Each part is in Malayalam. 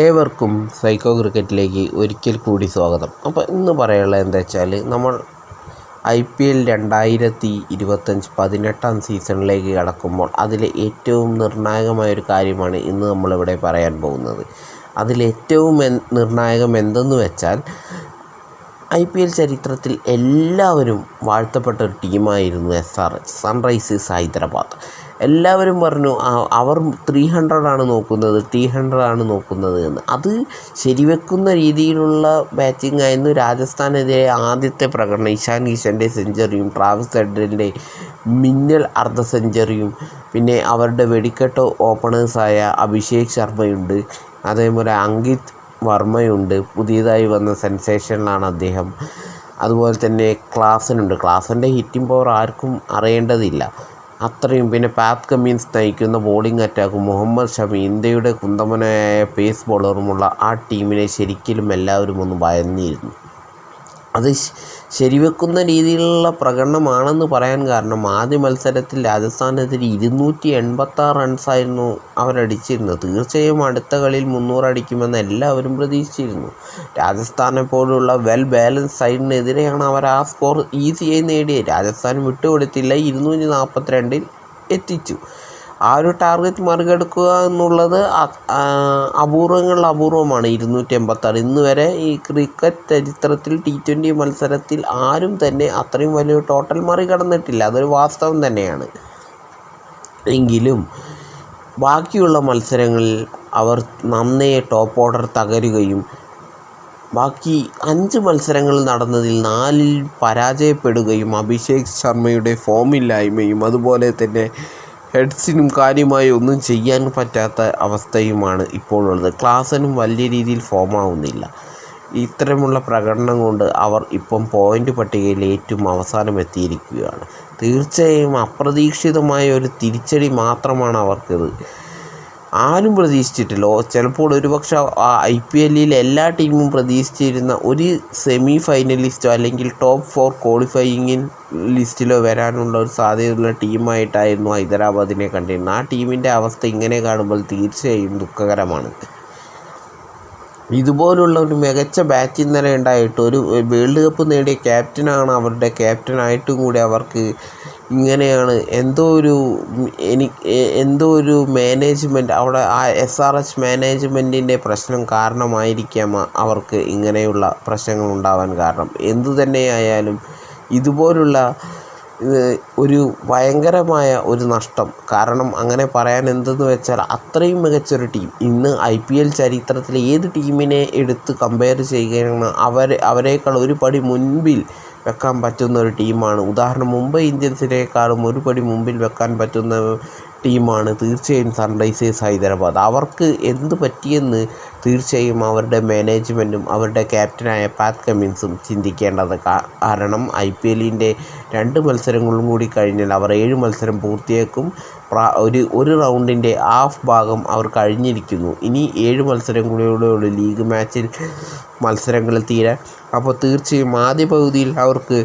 ഏവർക്കും സൈക്കോ ക്രിക്കറ്റിലേക്ക് ഒരിക്കൽ കൂടി സ്വാഗതം. അപ്പോൾ ഇന്ന് പറയാനുള്ളത് എന്താ വെച്ചാൽ നമ്മൾ ഐ പി എൽ രണ്ടായിരത്തി ഇരുപത്തഞ്ച് പതിനെട്ടാം സീസണിലേക്ക് കടക്കുമ്പോൾ അതിലെ ഏറ്റവും നിർണായകമായ ഒരു കാര്യമാണ് ഇന്ന് നമ്മളിവിടെ പറയാൻ പോകുന്നത്. അതിലേറ്റവും നിർണായകം എന്തെന്ന് വെച്ചാൽ ഐ പി എൽ ചരിത്രത്തിൽ എല്ലാവരും വാഴ്ത്തപ്പെട്ട ഒരു ടീമായിരുന്നു S R H Sunrisers Hyderabad. എല്ലാവരും പറഞ്ഞു അവർ ത്രീ ഹൺഡ്രഡാണ് നോക്കുന്നത് ത്രീ ഹൺഡ്രഡാണ് നോക്കുന്നത് എന്ന്. അത് ശരിവെക്കുന്ന രീതിയിലുള്ള ബാറ്റിംഗ് ആയിരുന്നു രാജസ്ഥാനെതിരെ ആദ്യത്തെ പ്രകടനം. ഇഷാൻ കിഷന്റെ സെഞ്ചുറിയും ട്രാവിസ് ഹെഡ്ലിന്റെ മിന്നൽ അർദ്ധ സെഞ്ചുറിയും പിന്നെ അവരുടെ വെടിക്കെട്ട് ഓപ്പണേഴ്സായ അഭിഷേക് ശർമ്മയുണ്ട്. അതേപോലെ അങ്കിത് വർമ്മയുണ്ട്. പുതിയതായി വന്ന സെൻസേഷനിലാണ് അദ്ദേഹം. അതുപോലെ തന്നെ ക്ലാസനുണ്ട്. ക്ലാസന്റെ ഹിറ്റിംഗ് പവർ ആർക്കും അറിയേണ്ടതില്ല. അത്രയും പിന്നെ പാത് കമ്മീൻസ് നയിക്കുന്ന ബോളിംഗ് അറ്റാക്ക് മുഹമ്മദ് ഷമി ഇന്ത്യയുടെ കുന്തമനായ പേസ് ബോളറുമുള്ള ആ ടീമിനെ ശരിക്കും എല്ലാവരും ഒന്ന് ഭയന്നിരുന്നു. അത് ശരിവെക്കുന്ന രീതിയിലുള്ള പ്രകടനമാണെന്ന് പറയാൻ കാരണം ആദ്യ മത്സരത്തിൽ രാജസ്ഥാനെതിരെ ഇരുന്നൂറ്റി എൺപത്താറ് റൺസായിരുന്നു അവരടിച്ചിരുന്നത്. തീർച്ചയായും അടുത്ത കളിയിൽ മുന്നൂറ് അടിക്കുമെന്ന് എല്ലാവരും പ്രതീക്ഷിച്ചിരുന്നു. രാജസ്ഥാനെ പോലുള്ള വെൽ ബാലൻസ് സൈഡിനെതിരെയാണ് അവർ ആ സ്കോർ ഈസിയായി നേടിയത്. രാജസ്ഥാൻ വിട്ടുകൊടുത്തില്ല. ഇരുന്നൂറ്റി നാൽപ്പത്തിരണ്ടിൽ എത്തിച്ചു. ആ ഒരു ടാർഗറ്റ് മറികടക്കുക എന്നുള്ളത് അപൂർവങ്ങളിൽ അപൂർവമാണ്. ഇരുന്നൂറ്റി എൺപത്താറ് ഇന്ന് വരെ ഈ ക്രിക്കറ്റ് ചരിത്രത്തിൽ ടി ട്വന്റി മത്സരത്തിൽ ആരും തന്നെ അത്രയും വലിയ ടോട്ടൽ മറികടന്നിട്ടില്ല. അതൊരു വാസ്തവം തന്നെയാണ്. എങ്കിലും ബാക്കിയുള്ള മത്സരങ്ങളിൽ അവർ നന്നേ ടോപ്പ് ഓർഡർ തകരുകയും ബാക്കി അഞ്ച് മത്സരങ്ങൾ നടന്നതിൽ നാലിൽ പരാജയപ്പെടുകയും അഭിഷേക് ശർമ്മയുടെ ഫോമില്ലായ്മയും അതുപോലെ തന്നെ ഹെഡ്സിനും കാര്യമായി ഒന്നും ചെയ്യാൻ പറ്റാത്ത അവസ്ഥയുമാണ് ഇപ്പോഴുള്ളത്. ക്ലാസനും വലിയ രീതിയിൽ ഫോമാവുന്നില്ല ഇത്തരമുള്ള പ്രകടനം കൊണ്ട് അവർ ഇപ്പം പോയിന്റ് പട്ടികയിൽ ഏറ്റവും അവസാനം എത്തിയിരിക്കുകയാണ്. തീർച്ചയായും അപ്രതീക്ഷിതമായ ഒരു തിരിച്ചടി മാത്രമാണ് അവർക്കിത് ആരും പ്രതീക്ഷിച്ചിട്ടില്ല. ചിലപ്പോൾ ഒരുപക്ഷെ ഐ പി എല്ലിൽ എല്ലാ ടീമും പ്രതീക്ഷിച്ചിരുന്ന ഒരു സെമി ഫൈനലിസ്റ്റോ അല്ലെങ്കിൽ ടോപ്പ് ഫോർ ക്വാളിഫയിങ്ങിൽ ലിസ്റ്റിലോ വരാനുള്ള ഒരു സാധ്യതയുള്ള ടീമായിട്ടായിരുന്നു ഹൈദരാബാദിനെ കണ്ടിരുന്നത്. ആ ടീമിന്റെ അവസ്ഥ ഇങ്ങനെ കാണുമ്പോൾ തീർച്ചയായും ദുഃഖകരമാണ്. ഇതുപോലുള്ള ഒരു മികച്ച ബാറ്റിംഗ് നില ഉണ്ടായിട്ട് ഒരു വേൾഡ് കപ്പ് നേടിയ ക്യാപ്റ്റനാണ് അവരുടെ ക്യാപ്റ്റനായിട്ടും കൂടി അവർക്ക് ഇങ്ങനെയാണ്. എന്തോ ഒരു എനി എന്തോ ഒരു മാനേജ്മെന്റ് അവിടെ ആ എസ് ആർ എച്ച് മാനേജ്മെന്റിന്റെ പ്രശ്നം കാരണമായിരിക്കാം അവർക്ക് ഇങ്ങനെയുള്ള പ്രശ്നങ്ങൾ ഉണ്ടാവാൻ കാരണം. എന്തു തന്നെയായാലും ഇതുപോലുള്ള ഒരു ഭയങ്കരമായ ഒരു നഷ്ടം. കാരണം അങ്ങനെ പറയാൻ എന്തെന്ന് വെച്ചാൽ അത്രയും മികച്ചൊരു ടീം. ഇന്ന് ഐ പി എൽ ചരിത്രത്തിലെ ഏത് ടീമിനെ എടുത്ത് കമ്പയർ ചെയ്യുകയാണ് അവർ അവരേക്കാൾ ഒരു പടി മുൻപിൽ വെക്കാൻ പറ്റുന്ന ഒരു ടീമാണ്. ഉദാഹരണം മുംബൈ ഇന്ത്യൻസിനേക്കാളും ഒരു പടി മുമ്പിൽ വെക്കാൻ പറ്റുന്ന ടീമാണ് തീർച്ചയായും സൺറൈസേഴ്സ് ഹൈദരാബാദ്. അവർക്ക് എന്ത് പറ്റിയെന്ന് തീർച്ചയായും അവരുടെ മാനേജ്മെന്റും അവരുടെ ക്യാപ്റ്റനായ പാത് കമ്മിൻസും ചിന്തിക്കേണ്ടത് കാരണം ഐ പി എല്ലിന്റെ രണ്ട് മത്സരങ്ങളും കൂടി കഴിഞ്ഞാൽ അവർ ഏഴ് മത്സരം പൂർത്തിയാക്കും. ഒരു ഒരു റൗണ്ടിന്റെ ഹാഫ് ഭാഗം അവർ കഴിഞ്ഞിരിക്കുന്നു. ഇനി ഏഴ് മത്സരം കൂടിയുള്ള ലീഗ് മാച്ചിൽ മത്സരങ്ങളിൽ തീരാൻ. അപ്പോൾ തീർച്ചയായും ആദ്യ പകുതിയിൽ അവർക്ക്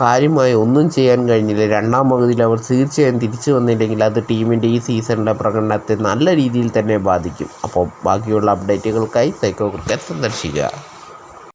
കാര്യമായി ഒന്നും ചെയ്യാൻ കഴിഞ്ഞില്ല. രണ്ടാം പകുതിയിൽ അവർ തീർച്ചയായും തിരിച്ചു വന്നില്ലെങ്കിൽ അത് ടീമിന്റെ ഈ സീസണിന്റെ പ്രകടനത്തെ നല്ല രീതിയിൽ തന്നെ ബാധിക്കും. അപ്പോൾ ബാക്കിയുള്ള അപ്ഡേറ്റുകൾക്കായി സൈക്കോ ക്രിക്കറ്റ് സന്ദർശിക്കുക.